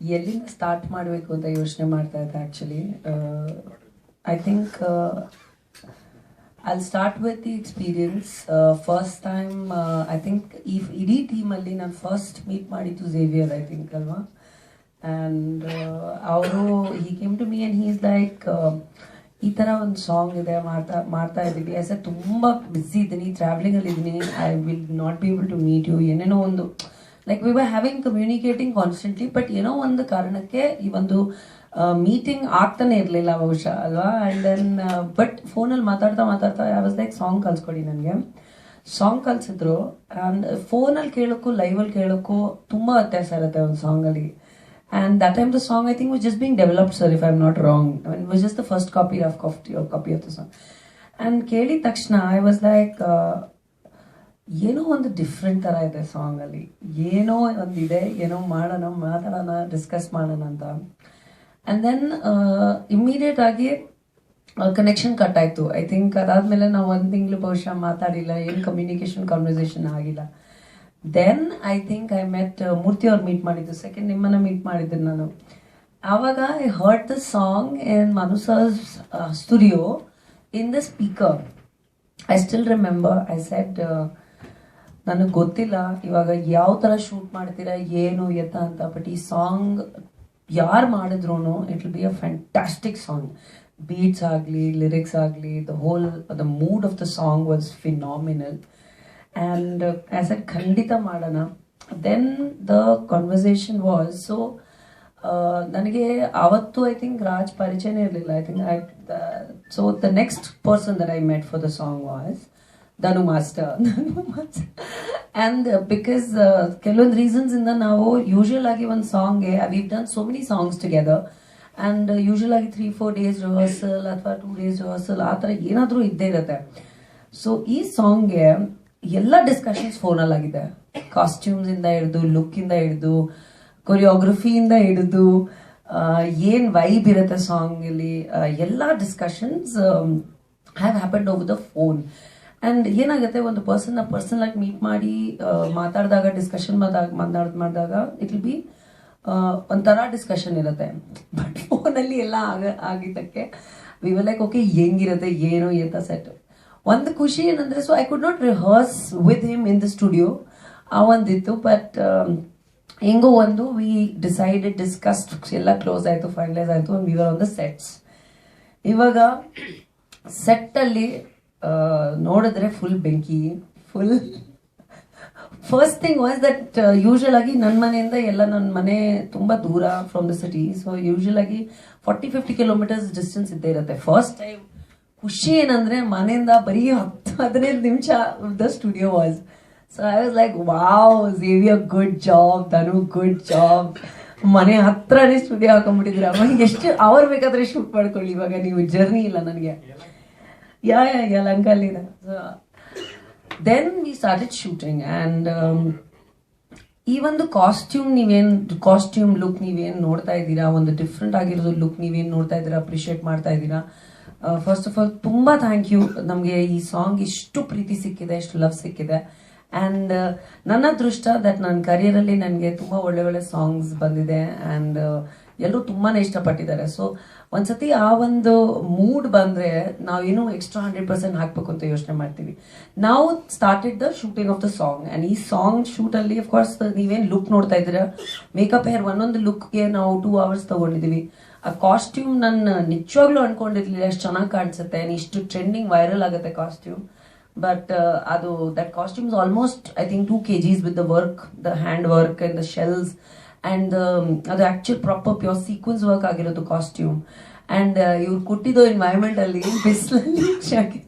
ಎಲ್ಲಿಂದ ಸ್ಟಾರ್ಟ್ ಮಾಡಬೇಕು ಅಂತ ಯೋಚನೆ ಮಾಡ್ತಾ ಇದ್ದೆ actually I think I start with the experience first time I think ಈ ಇಡೀ ಟೀಮಲ್ಲಿ ನಾನು ಫಸ್ಟ್ ಮೀಟ್ ಮಾಡಿದ್ದು ಝೇವಿಯರ್ ಐ ಥಿಂಕ್ ಅಲ್ವಾ? ಆ್ಯಂಡ್ ಅವರು he came to me and he is like ಈ ಥರ ಒಂದು ಸಾಂಗ್ ಇದೆ, ಮಾಡ್ತಾ ಮಾಡ್ತಾ ಇದ್ದೀವಿ. ಆಸ್ ಎ ತುಂಬ ಬ್ಯುಸಿ ಇದ್ದೀನಿ ಟ್ರಾವೆಲಿಂಗಲ್ಲಿ ಇದ್ದೀನಿ I will not be able to meet you ಏನೇನೋ ಒಂದು like we were having communicating constantly but ಏನೋ ಒಂದು ಕಾರಣಕ್ಕೆ ಈ ಒಂದು ಮೀಟಿಂಗ್ ಆಗ್ತಾನೆ ಇರಲಿಲ್ಲ ಬಹುಶಃ, ಅಲ್ವಾ? ಆ್ಯಂಡ್ ದೆನ್ ಬಟ್ ಫೋನಲ್ಲಿ ಮಾತಾಡ್ತಾ ಮಾತಾಡ್ತಾ ಯಾವ ಲೈಕ್ ಸಾಂಗ್ ಕಲ್ಸ್ಕೊಡಿ ನನಗೆ. ಸಾಂಗ್ ಕಲ್ಸಿದ್ರು ಆ್ಯಂಡ್ ಫೋನಲ್ಲಿ ಕೇಳೋಕ್ಕೂ ಲೈವಲ್ಲಿ ಕೇಳೋಕ್ಕೂ ತುಂಬ ವ್ಯತ್ಯಾಸ ಇರುತ್ತೆ ಒಂದು ಸಾಂಗಲ್ಲಿ and that time the song I think was just being developed sir if I not not wrong I it was just the first copy of copy of the song. And ಕೇಳಿದ ತಕ್ಷಣ I was like ಏನೋ ಒಂದು different ಥರ ಇದೆ ಸಾಂಗಲ್ಲಿ ಏನೋ ಒಂದಿದೆ, ಏನೋ ಮಾಡೋಣ, ಮಾತಾಡೋಣ ಡಿಸ್ಕಸ್ ಮಾಡೋಣ ಅಂತ. ಆ್ಯಂಡ್ ದೆನ್ ಇಮ್ಮಿಡಿಯೇಟ್ ಆಗಿ ಕನೆಕ್ಷನ್ ಕಟ್ ಆಯಿತು. ಐ ಥಿಂಕ್ ಅದಾದಮೇಲೆ ನಾವು ಒಂದು ತಿಂಗಳು ಬಹುಶಃ ಮಾತಾಡಿಲ್ಲ, ಏನು ಕಮ್ಯುನಿಕೇಷನ್ ಕಾನ್ವರ್ಸೇಷನ್ ಆಗಿಲ್ಲ. Then I think I met Murthy ಅವ್ರು ಮೀಟ್ ಮಾಡಿದ್ದು. ಸೆಕೆಂಡ್ ನಿಮ್ಮನ್ನ ಮೀಟ್ ಮಾಡಿದ್ದೆ ನಾನು. ಆವಾಗ I heard the song in ಮನುಸರ್ಸ್ studio in the speaker I still remember I said ನನಗೆ ಗೊತ್ತಿಲ್ಲ, ಇವಾಗ ಯಾವ ಥರ ಶೂಟ್ ಮಾಡ್ತೀರಾ, ಏನು ಎತ್ತ ಅಂತ ಬಟ್ ಈ ಸಾಂಗ್ ಯಾರು ಮಾಡಿದ್ರು it will be a fantastic song beats ಆಗಲಿ ಲಿರಿಕ್ಸ್ ಆಗಲಿ the whole the mood of the song was phenomenal and as a ಖಂಡಿತ ಮಾಡೋಣ. Then the conversation was so ನನಗೆ ಅವತ್ತು ಐ ಥಿಂಕ್ ರಾಜ್ ಪರಿಚಯನೇ ಇರಲಿಲ್ಲ. I think I saw the next person that I met for the song was Dhanu master Dhanu master and because ಕೆಲವೊಂದು reasons ಇಂದ ನಾವು usual ಆಗಿ ಒಂದು ಸಾಂಗ್ಗೆ we done so many songs together and usual ಆಗಿ three four days rehearsal ಅಥವಾ two days rehearsal ಆ ಥರ ಏನಾದರೂ ಇದ್ದೇ ಇರುತ್ತೆ. ಸೊ ಈ ಸಾಂಗ್ಗೆ ಎಲ್ಲ ಡಿಸ್ಕಷನ್ಸ್ ಫೋನಲ್ಲಿ ಆಗಿದೆ. ಕಾಸ್ಟ್ಯೂಮ್ಸ್ ಇಂದ ಹಿಡಿದು ಲುಕ್ ಇಂದ ಹಿಡಿದು ಕೊರಿಯೋಗ್ರಫಿಯಿಂದ ಹಿಡಿದು ಏನ್ ವೈಬ್ ಇರುತ್ತೆ ಸಾಂಗ್ ಇಲ್ಲಿ ಎಲ್ಲ discussions have happen over the phone and ಏನಾಗುತ್ತೆ, ಒಂದು ಪರ್ಸನ್ ಪರ್ಸನಲ್ ಆಗಿ ಮೀಟ್ ಮಾಡಿ ಮಾತಾಡಿದಾಗ ಡಿಸ್ಕಷನ್ ಮಾತಾಡ್, ಮಾಡಿದಾಗ ಇಟ್ ವಿಲ್ ಬಿ ಒಂಥರ ಡಿಸ್ಕಷನ್ ಇರುತ್ತೆ. ಬಟ್ ಫೋನಲ್ಲಿ ಎಲ್ಲ ಆಗ, ಆಗಿದ್ದಕ್ಕೆ ಲೈಕ್ ಓಕೆ ಹೆಂಗಿರುತ್ತೆ, ಏನು ಅಂತ ಸೆಟ್ ಒಂದು ಖುಷಿ ಏನಂದ್ರೆ so I could not rehearse with him in the studio ಆ ಒಂದಿತ್ತು ಬಟ್ ಹೆಂಗೋ ಒಂದು ವಿ ಡಿಸೈಡೆಡ್ ಡಿಸ್ಕಸ್ಡ್ ಎಲ್ಲ ಕ್ಲೋಸ್ ಆಯಿತು ಫೈನಲೈಸ್ ಆಯಿತು ಆನ್ ದ ಸೆಟ್ಸ್ ಇವಾಗ ಸೆಟ್ಟಲ್ಲಿ ನೋಡಿದ್ರೆ ಫುಲ್ ಬೆಂಕಿ full first thing was that usual ಆಗಿ ನನ್ನ ಮನೆಯಿಂದ ಎಲ್ಲ ನನ್ನ ಮನೆ ತುಂಬ ದೂರ from the city so usual ಆಗಿ ಫಾರ್ಟಿ ಫಿಫ್ಟಿ ಕಿಲೋಮೀಟರ್ಸ್ ಡಿಸ್ಟೆನ್ಸ್ ಇದ್ದೇ ಇರುತ್ತೆ. ಫಸ್ಟ್ ಟೈಮ್ ಖುಷಿ ಏನಂದ್ರೆ ಮನೆಯಿಂದ ಬರೀ ಹತ್ತು, ಹದಿನೈದು ನಿಮಿಷ the studio was so I was like wow Xavier good job Dhanu good job ಮನೆ ಹತ್ರನೇ ಸ್ಟುಡಿಯೋ ಹಾಕೊಂಡ್ಬಿಟ್ಟಿದ್ರೆ ಅವಾಗ ಎಷ್ಟು ಅವರ್ ಬೇಕಾದ್ರೆ ಶೂಟ್ ಮಾಡ್ಕೊಳ್ಳಿ ಇವಾಗ ನೀವು ಜರ್ನಿ ಇಲ್ಲ ನನಗೆ. Yeah yeah So, then then started shooting shooting and ಈ ಒಂದು ಕಾಸ್ಟ್ಯೂಮ್ ನೀವೇನು ಕಾಸ್ಟ್ಯೂಮ್ ಲುಕ್ ನೀವೇನು ನೋಡ್ತಾ ಇದ್ದೀರಾ? ಒಂದು ಡಿಫ್ರೆಂಟ್ ಆಗಿರೋದು ಲುಕ್ ನೀವೇನು ನೋಡ್ತಾ ಇದ್ದೀರಾ? ಅಪ್ರಿಷಿಯೇಟ್ ಮಾಡ್ತಾ ಇದ್ದೀರಾ? ಫಸ್ಟ್ ಆಫ್ ಆಲ್ ತುಂಬ ಥ್ಯಾಂಕ್ ಯು ನಮಗೆ ಈ ಸಾಂಗ್ ಇಷ್ಟು ಪ್ರೀತಿ ಸಿಕ್ಕಿದೆ ಇಷ್ಟು ಲವ್ ಸಿಕ್ಕಿದೆ. ಆ್ಯಂಡ್ ನನ್ನ ಅದೃಷ್ಟ ದಟ್ ನನ್ನ ಕರಿಯರಲ್ಲಿ ನನಗೆ ತುಂಬ ಒಳ್ಳೆ ಒಳ್ಳೆ ಸಾಂಗ್ಸ್ ಬಂದಿದೆ. ಆ್ಯಂಡ್ ಎಲ್ಲರೂ ತುಂಬಾನೇ ಇಷ್ಟಪಟ್ಟಿದ್ದಾರೆ. ಸೊ ಒಂದ್ಸತಿ ಆ ಒಂದು ಮೂಡ್ ಬಂದ್ರೆ ನಾವೇನು ಎಕ್ಸ್ಟ್ರಾ ಹಂಡ್ರೆಡ್ ಪರ್ಸೆಂಟ್ ಹಾಕ್ಬೇಕು ಅಂತ ಯೋಚನೆ ಮಾಡ್ತೀವಿ. ನಾವು started the shooting of the song and ಈ ಸಾಂಗ್ ಶೂಟ್ ಅಲ್ಲಿ ಅಫ್ ಕೋರ್ಸ್ ನೀವೇನ್ ಲುಕ್ ನೋಡ್ತಾ ಇದ್ದೀರಾ? ಮೇಕಪ್ ಹೇರ್ ಒಂದೊಂದು ಲುಕ್ಗೆ ನಾವು ಟೂ ಅವರ್ಸ್ ತಗೊಂಡಿದೀವಿ ಆ ಕಾಸ್ಟ್ಯೂಮ್ ನನ್ನ ನಿಜವಾಗ್ಲೂ ಅನ್ಕೊಂಡಿರ್ಲಿಲ್ಲ ಎಷ್ಟು ಚೆನ್ನಾಗಿ ಕಾಣಿಸುತ್ತೆ ಇಷ್ಟು ಟ್ರೆಂಡಿಂಗ್ ವೈರಲ್ ಆಗುತ್ತೆ ಕಾಸ್ಟ್ಯೂಮ್ ಬಟ್ ಅದು that costumes almost I think two KGs with the work the hand work and the shells and ಅದು actual proper pure sequins work ಆಗಿರೋದು ಕಾಸ್ಟ್ಯೂಮ್ ಆ್ಯಂಡ್ ಇವ್ರು ಕೊಟ್ಟಿದ್ದು ಎನ್ವೈರ್ಮೆಂಟಲ್ಲಿ ಬಿಸಿಲಲ್ಲಿ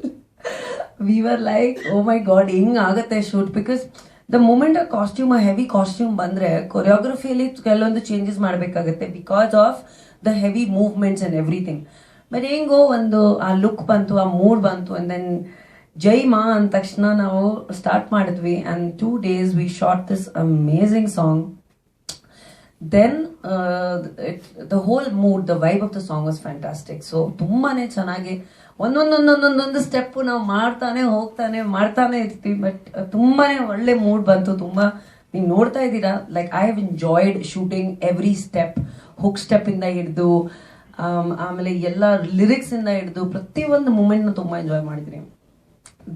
we were like oh my god ಹೆಂಗ್ ಆಗುತ್ತೆ shoot because the moment ಆ costume heavy costume ಬಂದರೆ ಕೊರಿಯೋಗ್ರಫಿಯಲ್ಲಿ ಕೆಲವೊಂದು ಚೇಂಜಸ್ ಮಾಡಬೇಕಾಗುತ್ತೆ because of the heavy movements and everything but ಹೆಂಗೋ ಒಂದು, ಆ ಲುಕ್ ಬಂತು, ಆ ಮೂಡ್ ಬಂತು ಅಂಡ್ ದೆನ್ ಜೈ ಮಾ ಅಂದ ತಕ್ಷಣ ನಾವು ಸ್ಟಾರ್ಟ್ ಮಾಡಿದ್ವಿ. And two days we shot this amazing song then the whole mood the vibe of the song was fantastic so ತುಂಬಾನೇ ಚೆನ್ನಾಗಿ ಒಂದೊಂದೊಂದೊಂದೊಂದು ಸ್ಟೆಪ್ ನಾವು ಮಾಡ್ತಾನೆ ಹೋಗ್ತಾನೆ, ಮಾಡ್ತಾನೆ ಇರ್ತೀವಿ. ಬಟ್ ತುಂಬಾನೇ ಒಳ್ಳೆ ಮೂಡ್ ಬಂತು. ತುಂಬಾ, ನೀವು ನೋಡ್ತಾ ಇದ್ದೀರಾ? Like I have enjoyed shooting every step hook step ಇಂದ ಹಿಡಿದು ಆಮೇಲೆ ಎಲ್ಲ ಲಿರಿಕ್ಸ್ ಇಂದ ಹಿಡಿದು ಪ್ರತಿಯೊಂದು ಮೂಮೆಂಟ್ನ ತುಂಬಾ ಎಂಜಾಯ್ ಮಾಡಿದ್ರಿ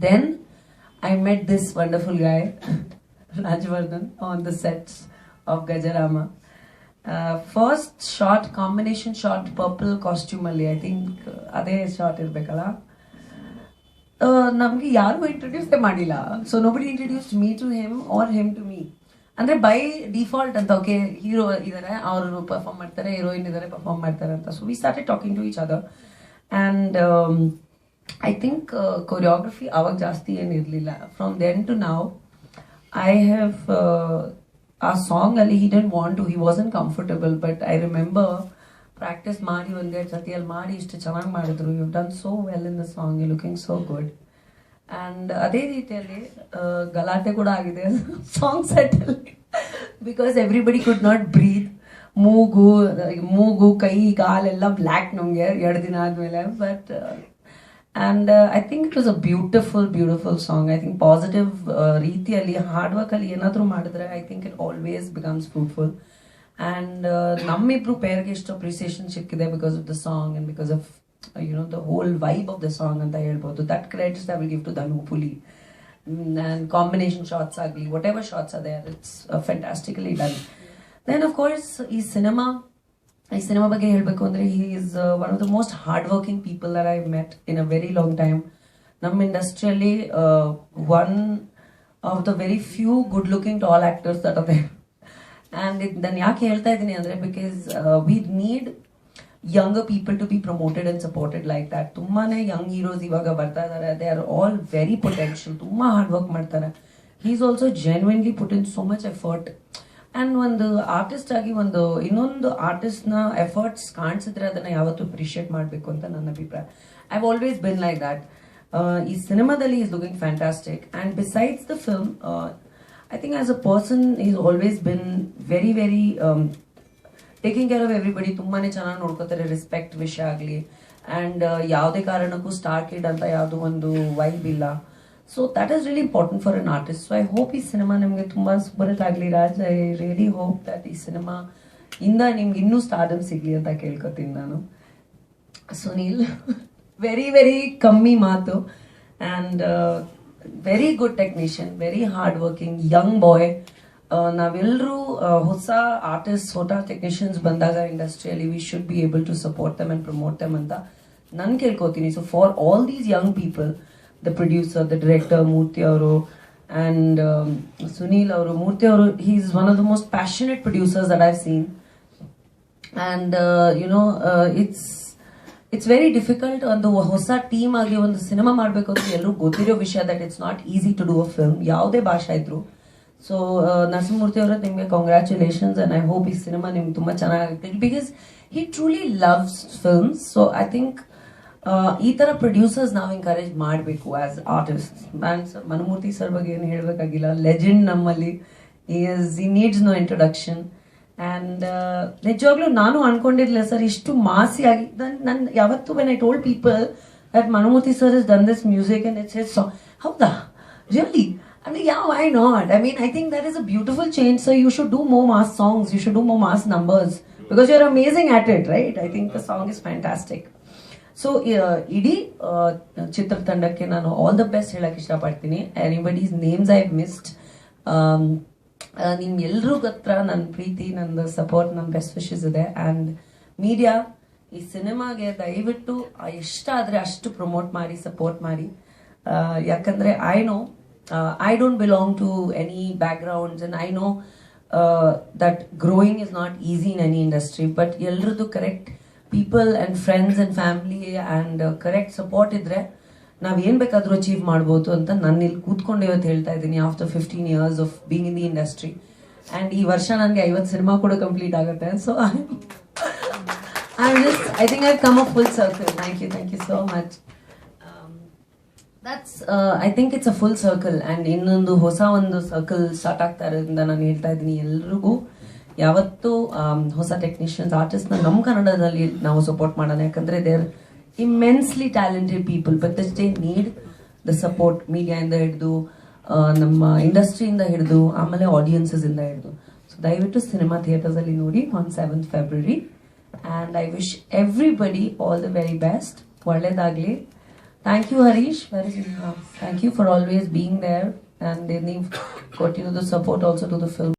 then I met this wonderful guy Rajavardhan on the sets of Gajarama first shot combination shot purple costume ಅಲ್ಲಿ ಐ ಥಿಂಕ್ ಅದೇ ಶಾರ್ಟ್ ಇರ್ಬೇಕಲ್ಲ? ನಮಗೆ ಯಾರು ಇಂಟ್ರೊಡ್ಯೂಸ್ ಮಾಡಿಲ್ಲ. So nobody introduce me to him or him to me ಅಂದ್ರೆ by default ಅಂತ okay hero ಇದಾರೆ ಅವರು ಪರ್ಫಾರ್ಮ್ ಮಾಡ್ತಾರೆ ಹೀರೋಯಿನ್ ಇದಾರೆ ಪರ್ಫಾರ್ಮ್ ಮಾಡ್ತಾರೆ ಅಂತ. So we started talking to each other and I think choreography ಅವಾಗ ಜಾಸ್ತಿ ಏನಿರಲಿಲ್ಲ. ಫ್ರಮ್ ದೆನ್ ಟು ನಾವ್ ಐ ಹ್ಯಾವ್ ಆ ಸಾಂಗ್ ಅಲ್ಲಿ he didn't want to he wasn't comfortable but I remember practice ಮಾಡಿ ಒಂದೆರಡು ಸತಿ ಅಲ್ಲಿ ಮಾಡಿ ಇಷ್ಟು ಚೆನ್ನಾಗಿ ಮಾಡಿದ್ರು. You done so well in the song you looking so good and ಅದೇ ರೀತಿಯಲ್ಲಿ ಗಲಾಟೆ ಕೂಡ ಆಗಿದೆ. ಸಾಂಗ್ ಸೆಟ್ ಅಲ್ಲಿ. Because everybody could not breathe ಮೂಗು ಮೂಗು, ಕೈ, ಕಾಲೆಲ್ಲ ಬ್ಲ್ಯಾಕ್ ನಮಗೆ ಎರಡು ದಿನ ಆದಮೇಲೆ. But and I think it was a beautiful beautiful song I think positive ರೀತಿಯಲ್ಲಿ ಹಾರ್ಡ್ ವರ್ಕಲ್ಲಿ ಏನಾದರೂ ಮಾಡಿದ್ರೆ I think it always becomes fruitful and ನಮ್ಮಿಬ್ರು ಪೇರ್ಗೆ ಎಷ್ಟು ಅಪ್ರಿಸಿಯೇಷನ್ ಸಿಕ್ಕಿದೆ because of the song and because of you know the whole vibe of the song ಅಂತ ಹೇಳ್ಬೋದು that credits I will give to Dhanu Puli and combination shots ಆಗಲಿ whatever shots ಅದೇ it's fantastically done then of course ಈ cinema ಈ cinema ಬಗ್ಗೆ ಹೇಳಬೇಕು ಅಂದ್ರೆ he is one of the most hard working people there I met in a very long time ನಮ್ಮ ಇಂಡಸ್ಟ್ರಿಯಲ್ಲಿ one of the very few good looking tall actors that ಅದೇ and ಇದು, ನಾನು ಯಾಕೆ ಹೇಳ್ತಾ ಇದ್ದೀನಿ ಅಂದರೆ because we need younger people to be promoted and supported like that ತುಂಬಾನೇ ಯಂಗ್ ಹೀರೋಸ್ ಇವಾಗ ಬರ್ತಾ ಇದ್ದಾರೆ they are all very potential ತುಂಬ ಹಾರ್ಡ್ ವರ್ಕ್ ಮಾಡ್ತಾರೆ. He is also genuinely put in so much effort and ಒಂದು artist ಆಗಿ ಒಂದು ಇನ್ನೊಂದು ಆರ್ಟಿಸ್ಟ್ನ ಎಫರ್ಟ್ಸ್ ಕಾಣಿಸಿದ್ರೆ ಅದನ್ನ ಯಾವತ್ತೂ ಅಪ್ರಿಷಿಯೇಟ್ ಮಾಡಬೇಕು ಅಂತ ನನ್ನ ಅಭಿಪ್ರಾಯ. I always been like that ಈ ಸಿನಿಮಾದಲ್ಲಿ is looking fantastic and besides the film I think as a person is always been very very taking care of everybody ತುಂಬಾನೇ ಚೆನ್ನಾಗಿ ನೋಡ್ಕೋತಾರೆ ರೆಸ್ಪೆಕ್ಟ್ ವಿಷಯ ಆಗಲಿ. ಆ್ಯಂಡ್ ಯಾವುದೇ ಕಾರಣಕ್ಕೂ ಸ್ಟಾರ್ ಕಿಡ್ ಅಂತ ಯಾವುದೋ ಒಂದು ವೈಬ್ ಇಲ್ಲ. So that is really important for an artist so I hope ಈ ಸಿನಿಮಾ ನಿಮಗೆ ತುಂಬ ಸೂಪರ್ ಆಗಲಿ Raj I really hope that ಈ ಸಿನಿಮಾ ಇಂದ ನಿಮ್ಗೆ ಇನ್ನೂ ಸ್ಟಾರ್ಡಮ್ ಸಿಗ್ಲಿ ಅಂತ ಕೇಳ್ಕೊತೀನಿ ನಾನು. ಸುನೀಲ್ ವೆರಿ ವೆರಿ ಕಮ್ಮಿ ಮಾತು. And very good technician very hard working young boy ನಾವೆಲ್ಲರೂ ಹೊಸ ಆರ್ಟಿಸ್ಟ್ ಹೊಸ ಟೆಕ್ನಿಷಿಯನ್ಸ್ ಬಂದಾಗ ಇಂಡಸ್ಟ್ರಿಯಲ್ಲಿ we should be able to support them and promote them ಅಂತ ನಾನು ಕೇಳ್ಕೊತೀನಿ. So for all these young people the producer the director Murthy ಅವರು and Sunil ಅವರು ಮೂರ್ತಿ ಅವರು he is one of the most passionate producers that I've seen and you know it's it's very difficult ಒಂದು ಹೊಸ team ಆಗಿ ಒಂದು cinema ಮಾಡಬೇಕು ಅಂತ ಎಲ್ಲರೂ ಗೊತ್ತಿರೋ ವಿಷಯ that it's not easy to do a film ಯಾವುದೇ ಭಾಷೆ ಇದ್ರು ಸೊ ನರಸಿಂಹಮೂರ್ತಿ ಅವರ ನಿಮಗೆ ಕಾಂಗ್ರ್ಯಾಚುಲೇಷನ್ಸ್ ಆ್ಯಂಡ್ ಐ ಹೋಪ್ ಈ ಸಿನಿಮಾ ನಿಮ್ಗೆ ತುಂಬ ಚೆನ್ನಾಗುತ್ತೆ because he truly loves films so I think ಈ ತರ ಪ್ರೊಡ್ಯೂಸರ್ಸ್ ನಾವು ಎಂಕರೇಜ್ ಮಾಡಬೇಕು ಆಸ್ ಆರ್ಟಿಸ್ಟ್ ಮನಮೂರ್ತಿ ಸರ್ ಬಗ್ಗೆ ಏನು ಹೇಳಬೇಕಾಗಿಲ್ಲ. ಲೆಜೆಂಡ್ ನಮ್ಮಲ್ಲಿ. ಈ ನೀಡ್ಸ್ ನೋ ಇಂಟ್ರೊಡಕ್ಷನ್ ಆ್ಯಂಡ್ ನಿಜವಾಗ್ಲೂ ನಾನು ಅನ್ಕೊಂಡಿರ್ಲಿಲ್ಲ ಸರ್ ಇಷ್ಟು ಮಾಸಿಯಾಗಿ. ನಾನು ಯಾವತ್ತು when I told people that Manumurthy sir is done this music and it's song ಹೌದಾ? ರಿಯಲಿ ಅಂದ್ರೆ ಯಾವ I not I mean I think that is a beautiful change sir you should do more mass songs you should do more mass numbers because you are amazing at it right I think the song is fantastic so ಇಡೀ ಚಿತ್ರತಂಡಕ್ಕೆ ನಾನು all the best ಹೇಳಕ್ ಇಷ್ಟಪಡ್ತೀನಿ. Anybody's names I missed ನಿಮ್ ಎಲ್ರಿಗೂ ಹತ್ರ ನನ್ನ ಪ್ರೀತಿ ನನ್ನ ಸಪೋರ್ಟ್ ನನ್ನ ಬೆಸ್ಟ್ ವಿಶಸ್ ಇದೆ. ಆ್ಯಂಡ್ ಮೀಡಿಯಾ ಈ ಸಿನಿಮಾಗೆ ದಯವಿಟ್ಟು ಎಷ್ಟಾದ್ರೆ ಅಷ್ಟು ಪ್ರಮೋಟ್ ಮಾಡಿ ಸಪೋರ್ಟ್ ಮಾಡಿ. ಯಾಕಂದರೆ I know I don't belong to any backgrounds I know that growing is not easy in any industry but ಎಲ್ರದ್ದು correct people and friends and family and correct support ಇದ್ದರೆ ನಾವು ಏನು ಬೇಕಾದರೂ ಅಚೀವ್ ಮಾಡ್ಬೋದು ಅಂತ ನಾನು ಇಲ್ಲಿ ಕೂತ್ಕೊಂಡು ಇವತ್ತು ಹೇಳ್ತಾ ಇದ್ದೀನಿ after fifteen years of being in the industry and ಈ ವರ್ಷ ನನಗೆ ಐವತ್ತು ಸಿನಿಮಾ ಕೂಡ ಕಂಪ್ಲೀಟ್ ಆಗುತ್ತೆ. So I just I think I come a full circle thank you thank you so much that's I think it's a full circle and ಇನ್ನೊಂದು ಹೊಸ ಒಂದು circle start ಆಗ್ತಾ ಇರೋದ್ರಿಂದ ನಾನು ಹೇಳ್ತಾ ಇದ್ದೀನಿ ಎಲ್ರಿಗೂ. ಯಾವತ್ತೂ ಹೊಸ ಟೆಕ್ನಿಷಿಯನ್ಸ್ ಆರ್ಟಿಸ್ಟ್ನ ನಮ್ಮ ಕನ್ನಡದಲ್ಲಿ ನಾವು ಸಪೋರ್ಟ್ ಮಾಡೋಣ. ಯಾಕಂದ್ರೆ there immensely talented people but thus they need the support ಮೀಡಿಯಾಯಿಂದ ಹಿಡಿದು ನಮ್ಮ ಇಂಡಸ್ಟ್ರಿಯಿಂದ ಹಿಡಿದು, ಆಮೇಲೆ ಆಡಿಯನ್ಸಸ್ ಇಂದ ಹಿಡಿದು. ಸೊ ದಯವಿಟ್ಟು ಸಿನಿಮಾ ಥಿಯೇಟರ್ಸ್ ಅಲ್ಲಿ ನೋಡಿ on seventh February and I wish everybody all the very best ಒಳ್ಳೇದಾಗಲಿ. Thank you Harish very thank you for always being there and ನೀವು ಕೊಟ್ಟಿರೋದು support also to the film